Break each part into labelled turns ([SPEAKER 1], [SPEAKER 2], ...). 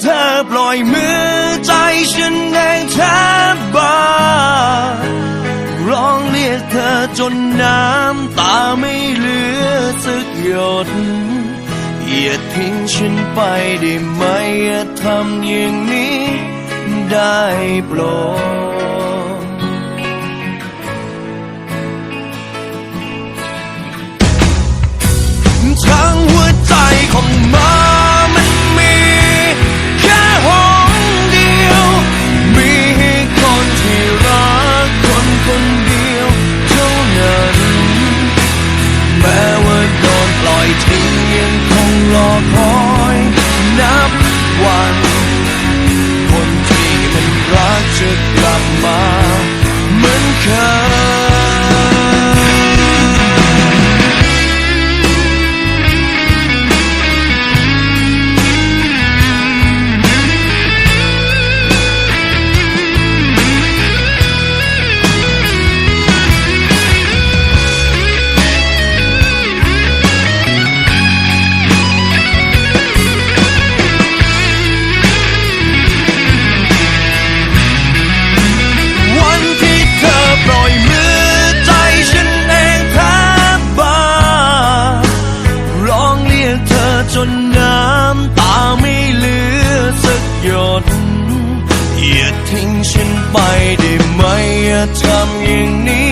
[SPEAKER 1] เธอปล่อยมือใจฉันเองแทบบ้าร้องเรียกเธอจนน้ำตาไม่เหลือสักหยดอย่าทิ้งฉันไปได้ไหมอย่าทำอย่างนี้ได้โปรด ดินยังคงรอคอยนับวัน คนที่มันรักจะกลับมาเหมือนเคย จนน้ำตาไม่เหลือสักหยดอย่าทิ้งฉันไปได้ไหมอย่าทำอย่างนี้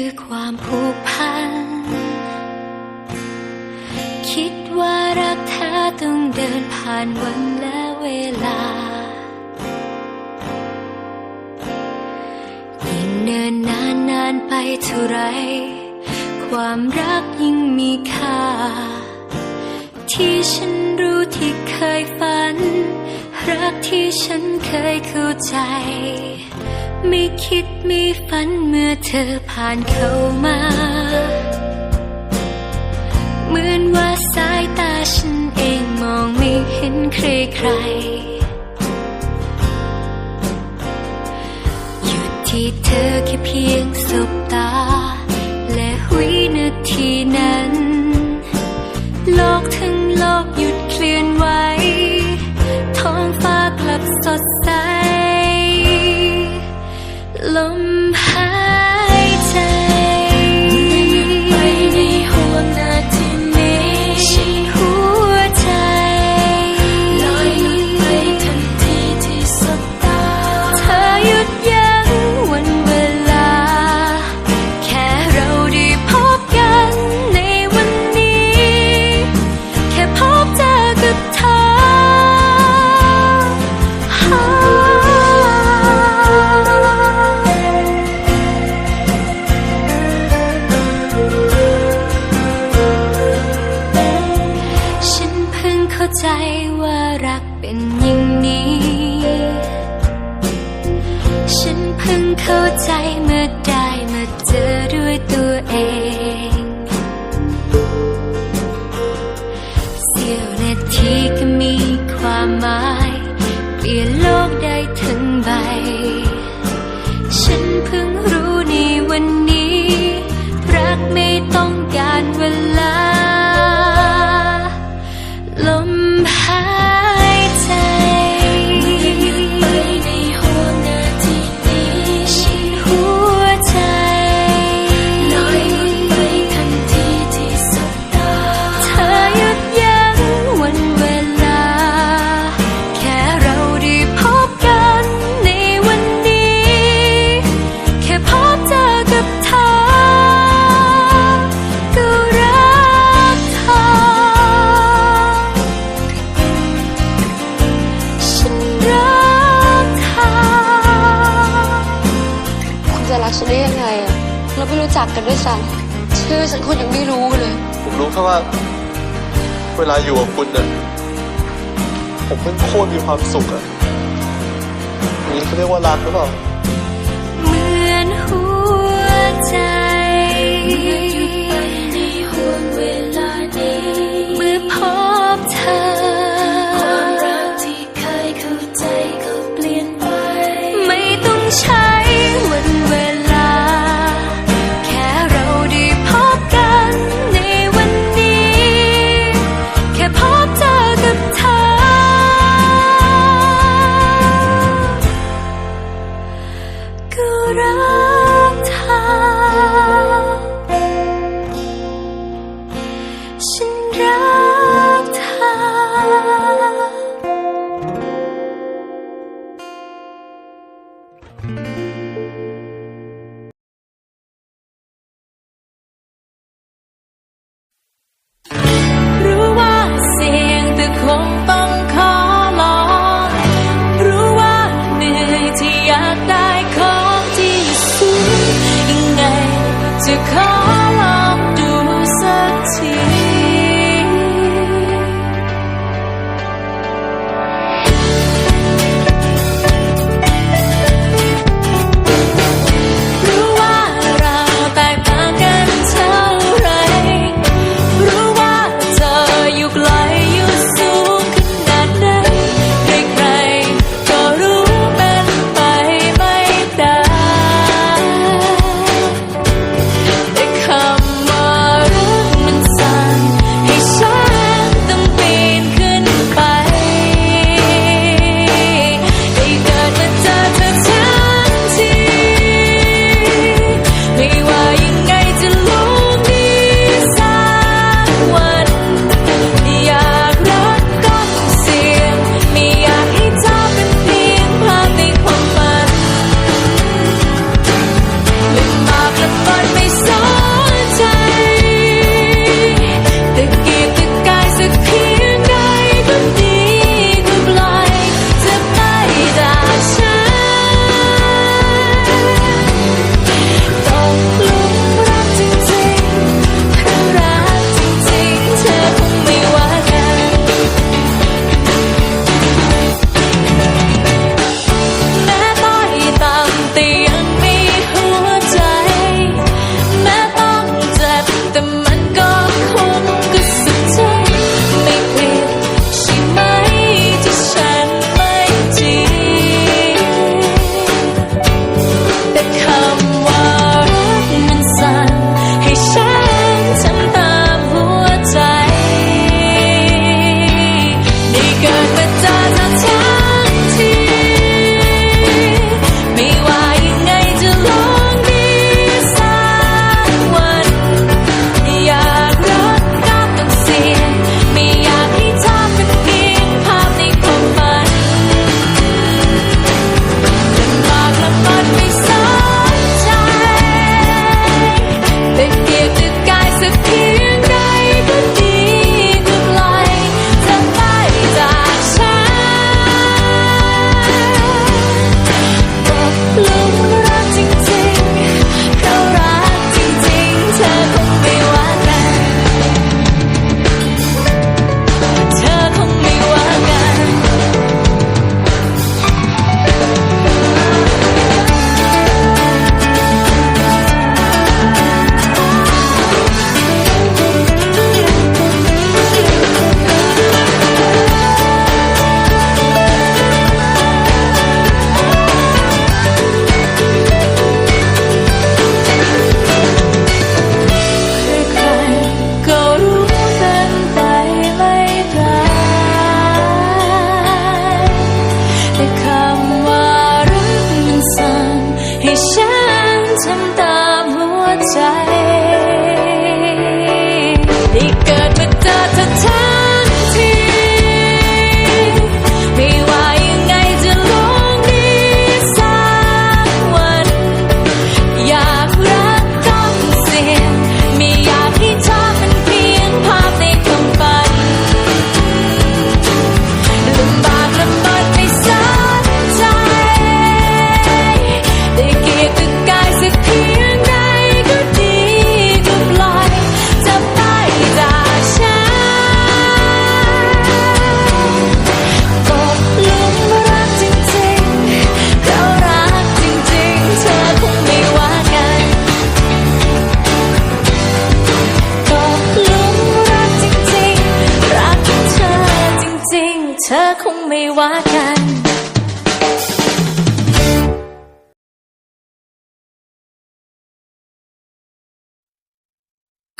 [SPEAKER 1] คือความ
[SPEAKER 2] ผูกพัน คิดว่ารักแท้ต้องเดินผ่านวันและเวลา ยิ่งเนินนานนานไปเท่าไร ความรักยิ่งมีค่า ที่ฉันรู้ที่เคยฝัน รักที่ฉันเคยเข้าใจ ไม่คิดไม่ฝันเมื่อเธอผ่านเข้ามา เหมือนว่าสายตาฉันเองมองไม่เห็นใครใครๆหยุดที่เธอแค่เพียงสบตา เข้าใจว่ารักเป็นอย่างนี้ ฉันเพิ่งเข้าใจเมื่อใด กันด้วยซ้ำชื่อฉันคุณยังไม่รู้เลย
[SPEAKER 3] ผมรู้แค่ว่า เวลาอยู่กับคุณเนี่ยผมเป็นโคตรมีความสุขอะอย่างนี้เขาเรียกว่ารักหรือเปล่า
[SPEAKER 2] เหมือนหัวใจ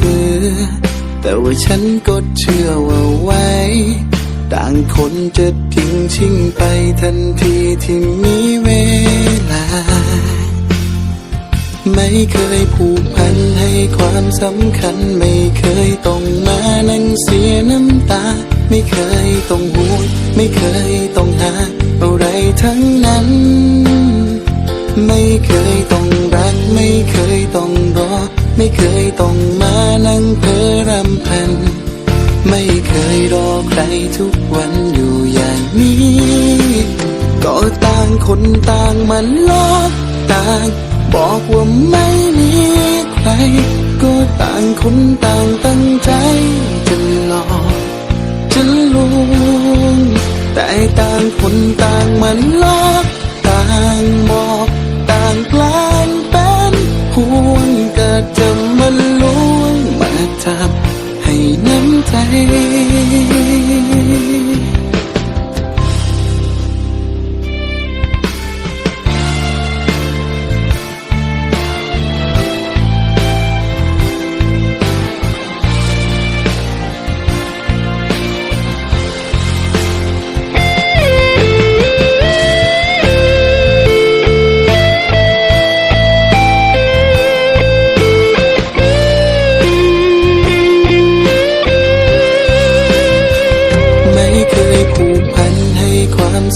[SPEAKER 4] ายกว่าเสือแต่ว่าฉันก็เชื่อว่าไว้ ต่างคนจะทิ้งชิงไปทันทีที่มีเวลา ไม่เคยผูกพันให้ความสำคัญ ไม่เคยต้องมานั่งเสียน้ำตา ไม่เคยต้องห่วงไม่เคยต้องหา อะไรทั้งนั้น ไม่เคยต้องรัก ไม่เคยต้องรอ ไม่เคยต้อง นั่งเพ้อรำพัน ไม่เคยรอใครทุกวันอยู่อย่างนี้ ก็ต่างคนต่างมันลอกต่าง บอกว่าไม่มีใคร ก็ต่างคนต่างตั้งใจจะหลอกจะลวงแต่ต่างคนต่างมันลอกต่างบอกต่างกล้งเป็นห่วงก็จะ น้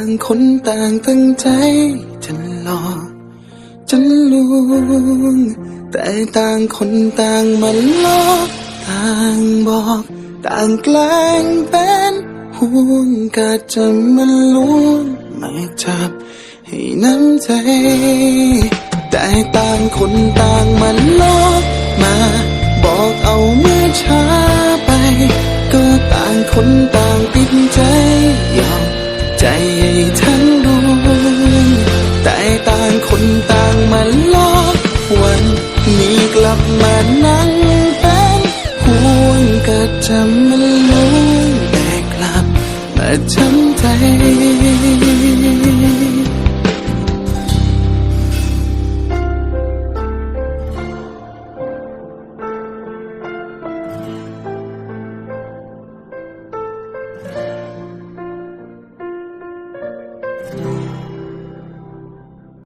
[SPEAKER 4] างคนต่างตั้งใจจะหลอกจะลวง แต่ต่างคนต่างมันลอกต่างบอก ต่างแกล้งเป็นห่วงก็จะมันลวงมาจับให้น้ำใจ แต่ต่างคนต่างมันลอกมา บอกเอาเมื่อช้าไป ก็ต่างคนต่างปิดใจยอม ใจทั้งดวงแต่ต่างคน